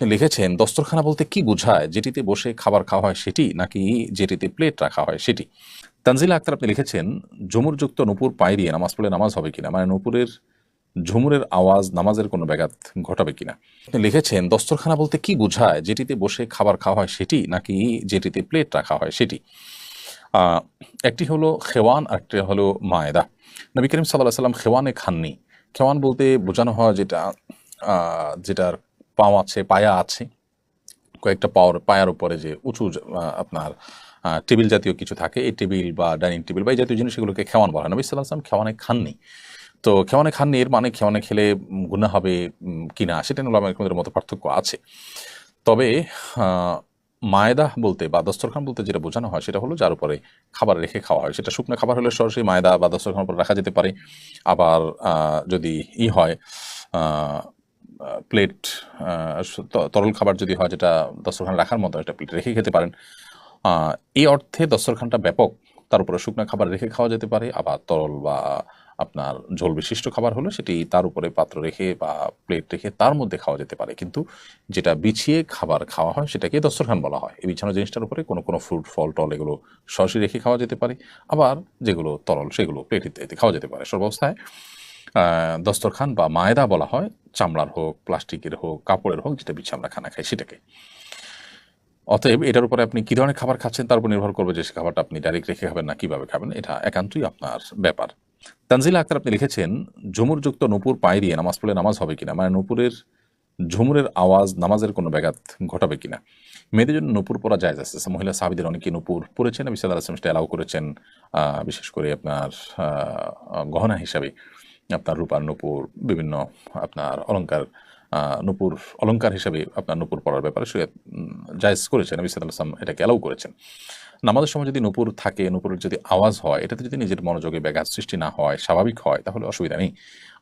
লিখেছেন, দস্তরখানা বলতে কি বোঝায়? যেটিতে বসে খাবার খাওয়া হয় সেটি, নাকি যেটিতে প্লেট রাখা হয় সেটি? তানজিলা আক্তার আপনি লিখেছেন ঝুমুরযুক্ত নুপুর পায়ে দিয়ে নামাজ পড়লে নামাজ হবে কিনা? মানে নুপুরের, ঝুমুরের আওয়াজ নামাজের কোনো ব্যাঘাত ঘটাবে কিনা? আপনি লিখেছেন, দস্তরখানা বলতে কি বোঝায়? যেটিতে বসে খাবার খাওয়া হয় সেটি, নাকি যেটিতে প্লেট রাখা হয় সেটি? একটি হলো খেওয়ান আর একটি হলো মায়েদা। নবী করিম সাল্লাহ সাল্লাম খেওয়ানে খাননি। খেওয়ান বলতে বোঝানো হয় যেটা যেটার পাও আছে, পায়া আছে। কয়েকটা পাওয়ার, পায়ার উপরে যে উঁচু আপনার টেবিল জাতীয় কিছু থাকে, এই টেবিল বা ডাইনিং টেবিল বা এই জাতীয় জিনিস এগুলোকে খেওয়ান বলা হয়। নবী সাল্লাহ সাল্লাম খেওয়ানে খাননি তো খেওয়ানে খাননি এর মানে খেওয়ানে খেলে গুনাহ হবে কিনা সেটা নিয়ে আমাদের মতো পার্থক্য আছে। তবে মায়দা বলতে বা দস্তরখান বলতে যেটা বোঝানো হয় সেটা হলো যার উপরে খাবার রেখে খাওয়া হয়। সেটা শুকনো খাবার হলে সরাসরি মায়দা বা দস্তরখান উপর রাখা যেতে পারে। আবার যদি ই হয় প্লেট তরল খাবার যদি হয় যেটা দস্তরখান রাখার মতো একটা প্লেট রেখে খেতে পারেন। এই অর্থে দস্তরখানটা ব্যাপক। তার উপরে শুকনো খাবার রেখে খাওয়া যেতে পারে, আবার তরল বা আপনার ঝোল বিশিষ্ট খাবার হলো সেটি তার উপরে পাত্র রেখে বা প্লেট রেখে তার মধ্যে খাওয়া যেতে পারে। কিন্তু যেটা বিছিয়ে খাবার খাওয়া হয় সেটাকে দস্তরখান বলা হয়। এই বিছানো জিনিসটার উপরে কোনো কোনো ফ্রুট ফল, টল এগুলো সরাসরি রেখে খাওয়া যেতে পারে, আবার যেগুলো তরল সেগুলো প্লেট ইত্যাদি খাওয়া যেতে পারে। সর্বাবস্থায় দস্তরখান বা মায়দা বলা হয় চামড়ার হোক, প্লাস্টিকের হোক, কাপড়ের হোক, যেটা বিছে আমরা খানা খাই সেটাকে। অতএব এটার উপরে আপনি কী ধরনের খাবার খাচ্ছেন তার উপর নির্ভর করবে যে সে খাবারটা আপনি ডাইরেক্ট রেখে খাবেন না, কীভাবে খাবেন, এটা একান্তই আপনার ব্যাপার। তানজিলা আক্তার, আপনি লিখেছেন ঝুমুরযুক্ত নুপুর পায়ে দিয়ে নামাজ পড়লে নামাজ হবে কিনা? মানে নুপুরের ঝুমুরের আওয়াজ নামাজের কোনো ব্যাঘাত ঘটাবে কিনা? মেয়েদের জন্য নুপুর পরা যায় আছে। মহিলা সাহাবিদের অনেকে নুপুর পরেছেন বিসাল আসলাম সেটা অ্যালাউ করেছেন বিশেষ করে আপনার গহনা হিসাবে। আপনার রূপার নূপুর, বিভিন্ন আপনার অলংকার নূপুর, অলংকার হিসাবে আপনার নূপুর পড়ার ব্যাপারে সে জায়জ করেছেন, নবী সাল্লাহ আসলাম এটাকে অ্যালাউ করেছেন। নামাজের সময় যদি নূপুর থাকে, নূপুরের যদি আওয়াজ হয়, এটাতে যদি নিজের মনোযোগে ব্যাঘাত সৃষ্টি না হয়, স্বাভাবিক হয়, তাহলে অসুবিধা নেই।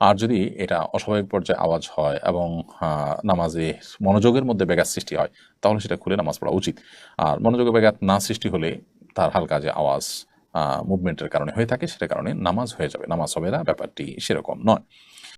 আর যদি এটা অস্বাভাবিক পর্যায়ে আওয়াজ হয় এবং নামাজে মনোযোগের মধ্যে ব্যাঘাত সৃষ্টি হয়, তাহলে সেটা খুলে নামাজ পড়া উচিত। আর মনোযোগে ব্যাঘাত না সৃষ্টি হলে তার হালকা যে আওয়াজ মুভমেন্টের কারণে হয়ে থাকে, সেটার কারণে নামাজ হয়ে যাবে। নামাজ হবে না, ব্যাপারটি সেরকম নয়।